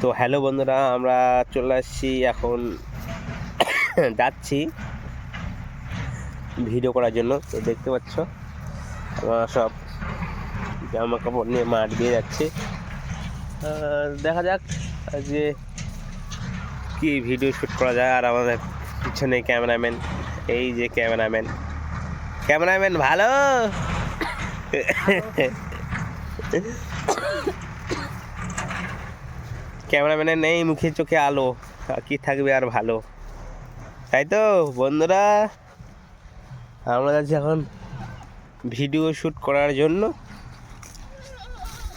তো হ্যালো বন্ধুরা আমরা চলে আসছি এখন যাচ্ছি ভিডিও করার জন্য তো দেখতে পাচ্ছ আমরা সব জামা কাপড় নিয়ে মাঠ দিয়ে যাচ্ছি। দেখা যাক যে কি ভিডিও শ্যুট করা যায় আর আমাদের পিছনে ক্যামেরাম্যান এই যে ক্যামেরাম্যান। ক্যামেরাম্যান ভালো? ক্যামেরাম্যানের নেই, মুখে চোখে আলো। কি থাকবে আর ভালো? তাই তো, বন্ধুরা? আমরা যাচ্ছি এখন ভিডিও শ্যুট করার জন্য।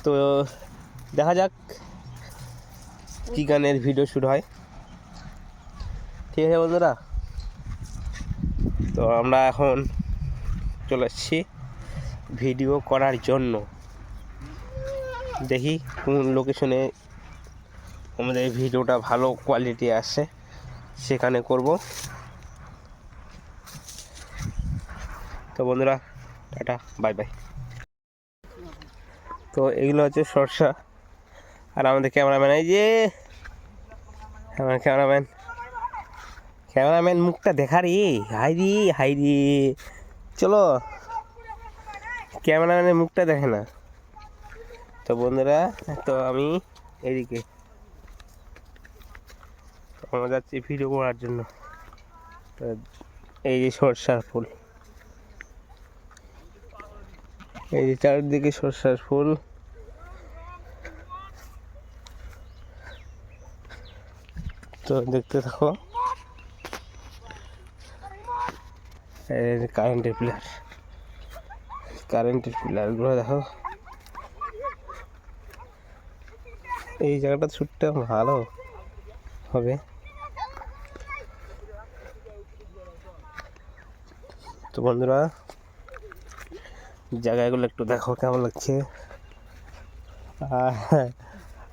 তো দেখা যাক কী গানের ভিডিও শ্যুট হয়। ঠিক আছে, বন্ধুরা? তো আমরা এখন চলে এসেছি ভিডিও করার জন্য। দেখি কোন লোকেশনে আমাদের ভিডিওটা ভালো কোয়ালিটি আসে, সেখানে করব। তো বন্ধুরা, টাটা বাই বাই তো এগুলো হচ্ছে সরষা, আর আমাদের ক্যামেরাম্যান, এই যে আমার ক্যামেরাম্যান ক্যামেরাম্যান মুখটা দেখা রে, হাই রে হাই রে। চলো, ক্যামেরাম্যানের মুখটা দেখে না। তো বন্ধুরা, তো আমি এদিকে আমরা যাচ্ছি ভিডিও করার জন্য। এই যে সরষার ফুল। এই যে চারিদিকে সরষার ফুল। তো দেখতে থাকো। কারেন্টের পিলার কারেন্টের পিলারগুলো দেখো। এই জায়গাটা শ্যুটটা ভালো হবে। তো বন্ধুরা, জায়গাগুলো একটু দেখো কেমন লাগছে।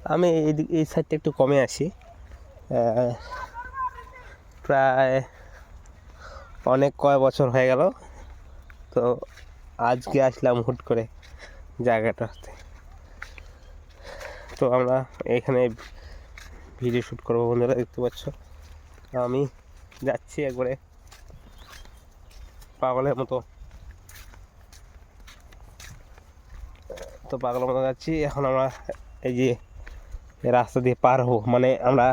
আমি এই দিক- এই সাইডটা একটু কমে আসি প্রায় অনেক কয় বছর হয়ে গেল, তো আজকে আসলাম হুট করে জায়গাটাতে তো আমরা এখানে ভিডিও শ্যুট করব বন্ধুরা, দেখতে পাচ্ছ। আমি যাচ্ছি একবারে। পাগলের মতো। তো পাগলের মতো যাচ্ছি, এখন আমরা এই যে রাস্তা দিয়ে পার হব। মানে আমরা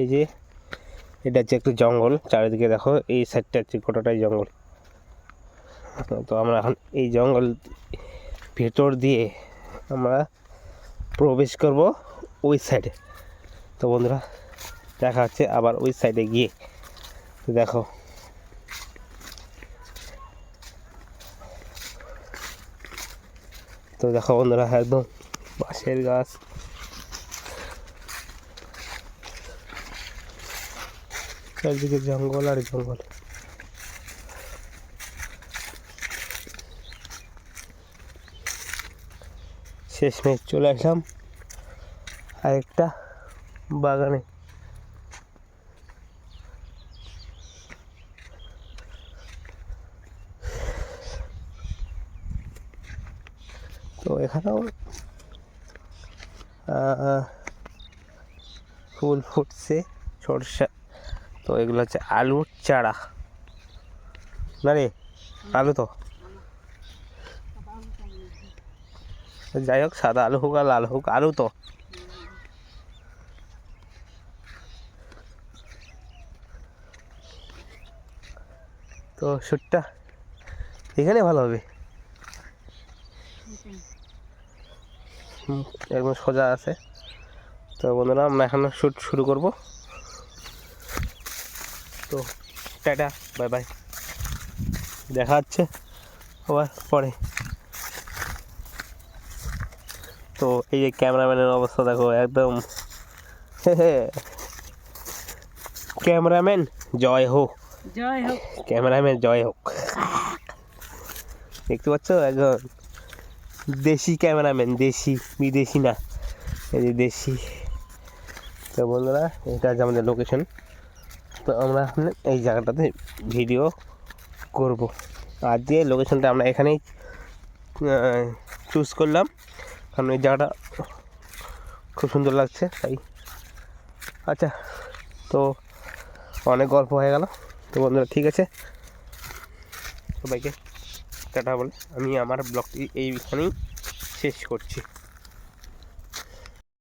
এই যে এটা হচ্ছে একটু জঙ্গল, চারিদিকে দেখো, এই সাইডটা হচ্ছে গোটাটাই জঙ্গল। তো আমরা এখন এই জঙ্গল ভেতর দিয়ে আমরা প্রবেশ করব ওই সাইডে তো বন্ধুরা, দেখা হচ্ছে আবার ওই সাইডে গিয়ে। তো দেখো তো দেখো বন্ধুরা একদম বাঁশের গাছ চারদিকে জঙ্গল আর জঙ্গল শেষমেশ চলে আসলাম আরেকটা বাগানে তো এখানেও ফুল ফুটছে, সরষা। তো এগুলো হচ্ছে আলুর চারা। না রে আলু তো? যাই হোক, সাদা আলু হোক আর লাল হোক, আলু তো? তো শ্যুটটা এখানে ভালো হবে। একদম সোজা আছে। তো বন্ধুরা আমরা এখন শ্যুট শুরু করব। তো টাটা বাই বাই দেখা হচ্ছে আবার পরে। তো এই যে ক্যামেরাম্যানের অবস্থা দেখো একদম। ক্যামেরাম্যান জয় হোক। জয় হোক। ক্যামেরাম্যান জয় হোক। দেখতে পাচ্ছ একজন? দেশি ক্যামেরাম্যান, দেশি, বিদেশি না। এই যে দেশি। তো বন্ধুরা, এটা হচ্ছে আমাদের লোকেশন তো আমরা এই জায়গাটাতে ভিডিও করব। আর যে লোকেশনটা আমরা এখানেই চুজ করলাম, কারণ এই জায়গাটা খুব সুন্দর লাগছে, তাই। আচ্ছা তো অনেক গল্প হয়ে গেল। তো বন্ধুরা, ঠিক আছে। সবাইকে। টাটা বলে আমি আমার ব্লগটি এইখানেই শেষ করছি।